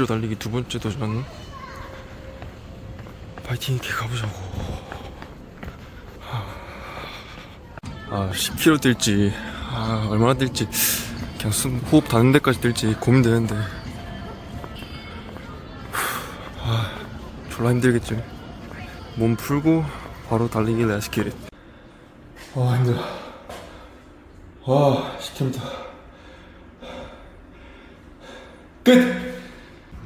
10km 달리기 두 번째 도전 파이팅 있게 가보자고. 아 10km 뛸지. 아 얼마나 뛸지. 그냥 숨 호흡 닿는 데까지 뛸지 고민되는데. 아 졸라 힘들겠지. 몸 풀고 바로 달리기 레스 키릿 와 힘들어. 와 10km 끝!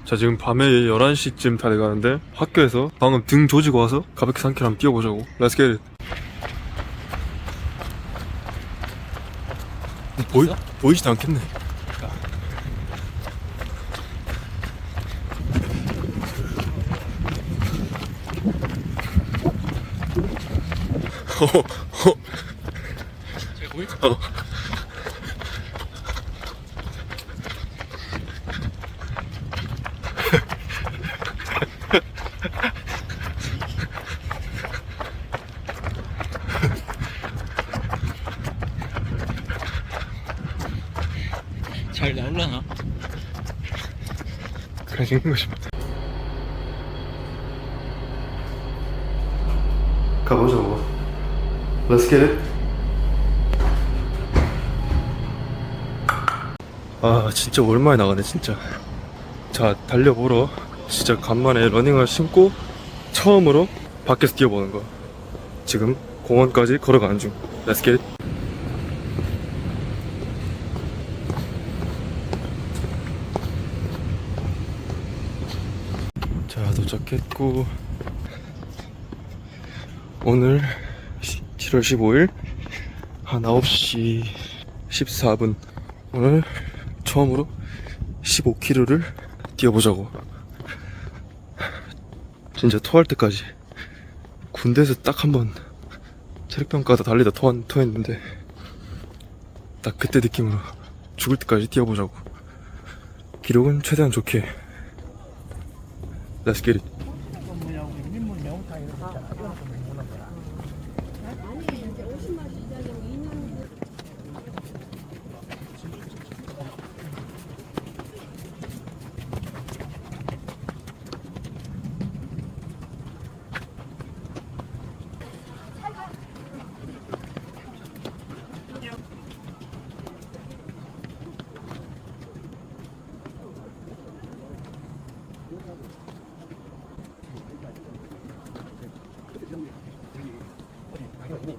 자 지금 밤에 11시쯤 다 돼가는데 학교에서 방금 등 조지고 와서 가볍게 3km 한번 뛰어보자고 렛츠 겟잇 보이, 보이지도 않겠네 어, 어. 어. 잘 나올라나? 그냥 찍는 것이 맞다. 가보자고 Let's get it. 아 진짜 오랜만에 나가네 진짜. 자 달려보러 진짜 간만에 러닝을 신고 처음으로 밖에서 뛰어보는 거. 지금 공원까지 걸어가는 중. Let's get it 자 도착했고 오늘 7월 15일 한 9시 14분. 오늘 처음으로 15km를 뛰어보자고. 진짜 토할 때까지 군대에서 딱 한 번 체력평가다 달리다 토, 토했는데 딱 그때 느낌으로 죽을 때까지 뛰어보자고. 기록은 최대한 좋게. Let's get it.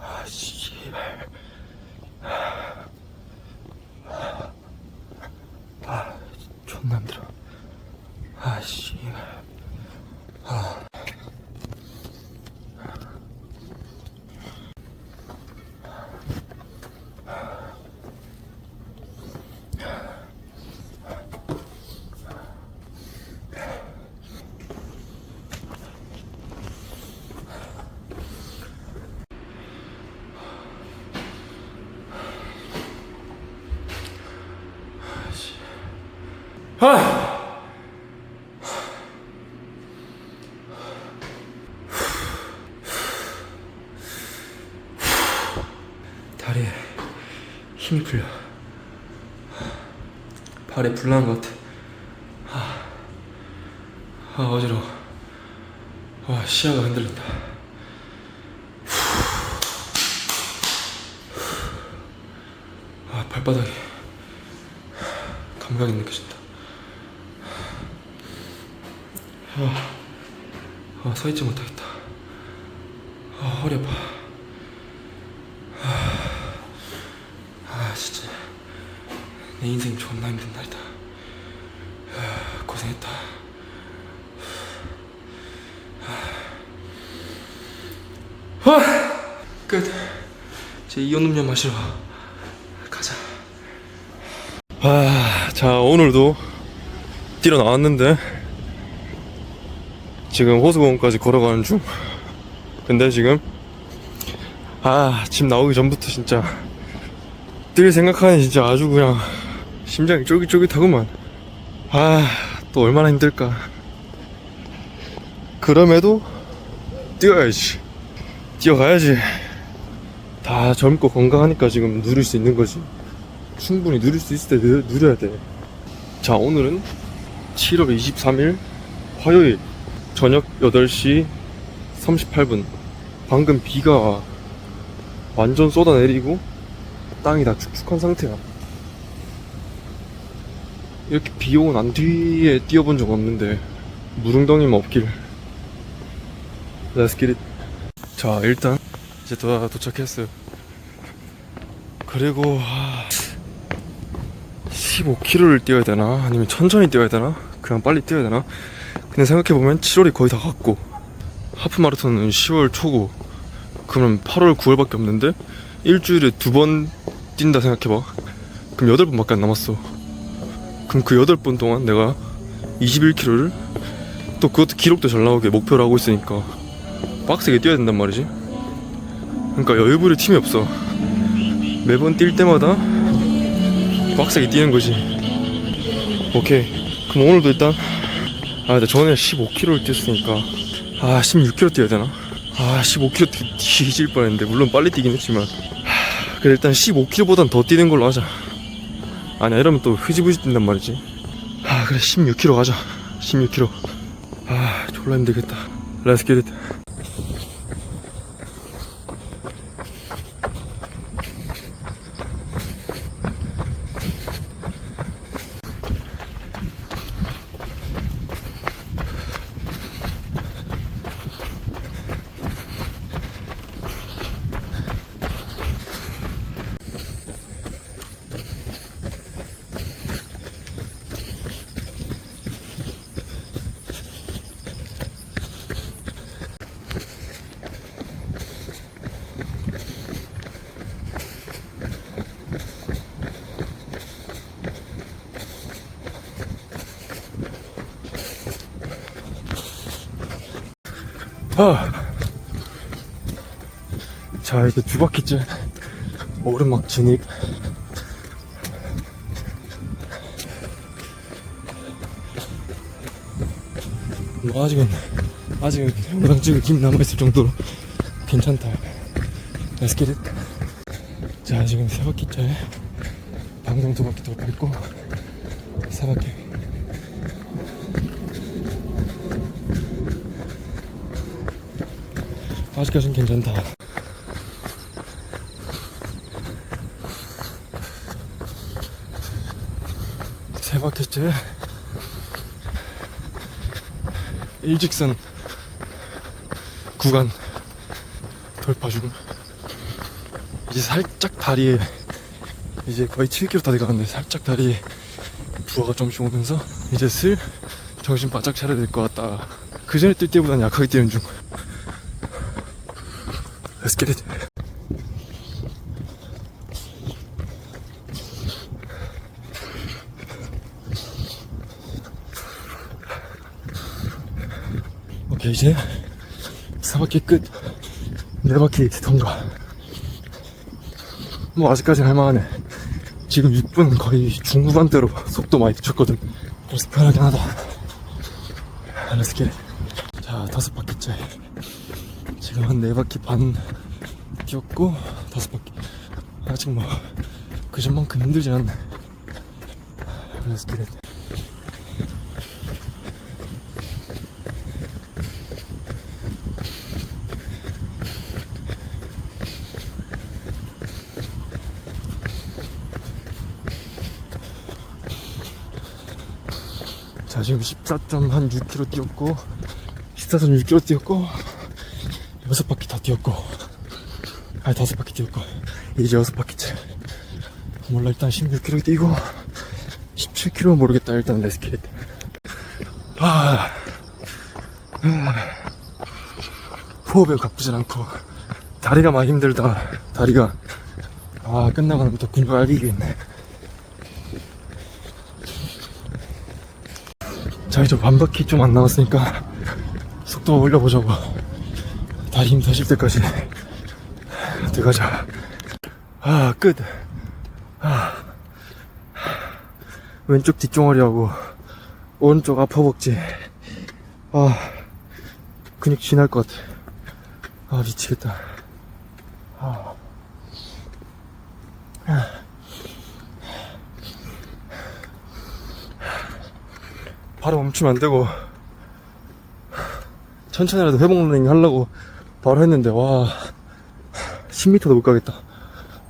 아, 씨발. 아, 존나 힘들어. 아, 씨발. 아. 아! 다리에 힘이 풀려. 발에 불난 것 같아. 아, 아 어지러워. 와 시야가 흔들린다. 아 발바닥에 감각이 느껴진다. 아, 아 서있지 못하겠다. 아 허리 아파. 아, 아 진짜 내 인생 존나 힘든 날이다. 아, 고생했다. 아, 끝. 제 이온 음료 마시러 가자. 아, 자 오늘도 뛰러 나왔는데 지금 호수공원까지 걸어가는 중. 근데 지금 아 집 나오기 전부터 진짜 뛸 생각하니 진짜 아주 그냥 심장이 쫄깃쫄깃하구만. 아 또 얼마나 힘들까. 그럼에도 뛰어야지. 뛰어가야지. 다 젊고 건강하니까 지금 누릴 수 있는 거지. 충분히 누릴 수 있을 때 누, 누려야 돼자 오늘은 7월 23일 화요일 저녁 8시 38분. 방금 비가 완전 쏟아내리고 땅이 다 축축한 상태야. 이렇게 비 오고 난 뒤에 뛰어본 적 없는데 무릉덩이만 없길. Let's get it. 자 일단 이제 다 도착했어요. 그리고 15km를 뛰어야 되나? 아니면 천천히 뛰어야 되나? 그냥 빨리 뛰어야 되나 근데 생각해보면 7월이 거의 다 갔고 하프 마라톤은 10월 초고 그러면 8월 9월밖에 없는데 일주일에 두 번 뛴다 생각해봐. 그럼 8번밖에 안 남았어. 그럼 그 8번 동안 내가 21km를 또 그것도 기록도 잘 나오게 목표로 하고 있으니까 빡세게 뛰어야 된단 말이지. 그러니까 여유 부릴 팀이 없어. 매번 뛸 때마다 빡세게 뛰는 거지. 오케이. 그럼 오늘도 일단 아 근데 전에 15km를 뛰었으니까. 아 16km 뛰어야 되나? 아 15km 뛰, 뒤질 뻔했는데. 물론 빨리 뛰긴 했지만. 하, 그래 일단 15km보단 더 뛰는 걸로 하자. 아니야 이러면 또 흐지부지 뛴단 말이지. 아 그래 16km 가자. 16km 아 졸라 힘들겠다. Let's get it 아. 자, 이제 두 바퀴째 오르막 진입. 뭐 아직은 아직은 영상 찍을 힘 남아있을 정도로 괜찮다. Let's get it. 자, 지금 세 바퀴째 방금 두 바퀴 돌파했고 세 바퀴. 아직까진 괜찮다. 세 바퀴째 일직선 구간 돌파 중. 이제 살짝 다리에 이제 거의 7km 다 돼가는데 살짝 다리에 부하가 좀씩 오면서 이제 슬 정신 바짝 차려야 될 것 같다. 그 전에 뛸 때보단 약하게 뛰는 중. Let's get it. 오케이 이제 사 바퀴 끝. 네 바퀴 통과. 뭐 아직까지는 할만하네. 지금 6분 거의 중후반대로 속도 많이 붙였거든. 그래서 편하긴 하다. Let's get it. 자 다섯 바퀴째. 지금 한네 바퀴 반 뛰었고 다섯 바퀴. 아직 뭐 그전만큼 힘들진 않네. get it 자 지금 14.6km 뛰었고 14.6km 뛰었고 여섯 바퀴 다 뛰었고. 아니 다섯 바퀴 뛰었고. 이제 여섯 바퀴째. 몰라 일단 16km 뛰고. 17km 모르겠다 일단 레스키릿 아, 음. 호흡이 가쁘진 않고. 다리가 많이 힘들다. 다리가. 아 끝나고 나부터 근육 알기겠네. 자 이제 반 바퀴 좀 안 남았으니까 속도 올려보자고 다리 힘 다실 때까지. 들어가자. 아 끝. 아. 왼쪽 뒷종아리하고 오른쪽 아퍼벅지. 아 근육 진할 것 같아. 아 미치겠다. 아. 바로 멈추면 안 되고 천천히라도 회복 러닝 하려고 바로 했는데 와 10m도 못 가겠다.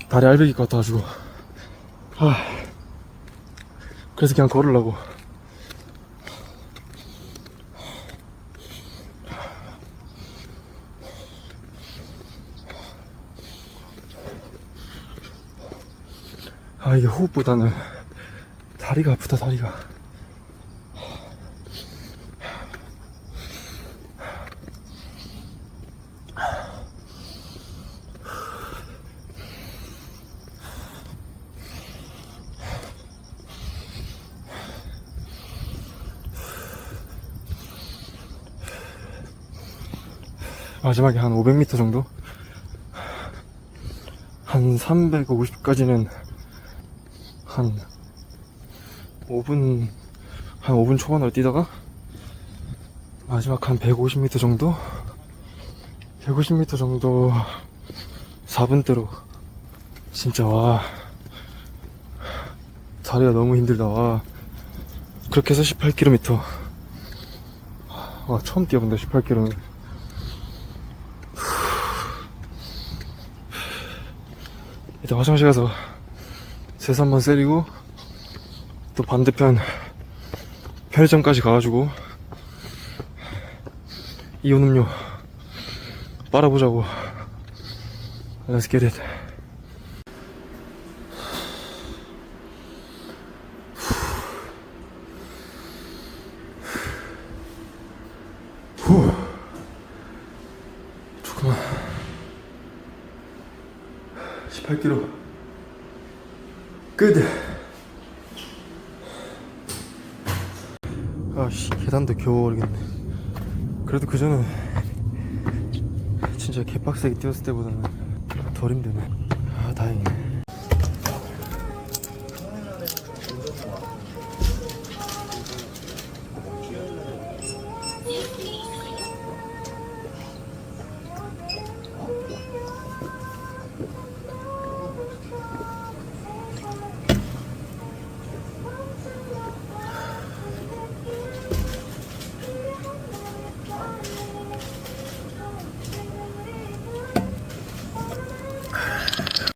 다리 알배기 것 같아가지고. 아 그래서 그냥 걸으려고. 아 이게 호흡보다는 다리가 아프다 다리가 마지막에 한 500m 정도? 한 350까지는 한 5분, 한 5분 초반으로 뛰다가 마지막 한 150m 정도? 150m 정도 4분대로 진짜 와 다리가 너무 힘들다 와 그렇게 해서 18km 와 처음 뛰어본다 18km 일단 화장실 가서 세수 한번 세리고 또 반대편 편의점까지 가가지고 이온 음료 빨아보자고 Let's get it 후. 조금만 18km 끝. 아씨 계단도 겨우 오르겠네. 그래도 그전에 진짜 개빡세게 뛰었을 때보다는 덜 힘드네. 아 다행이네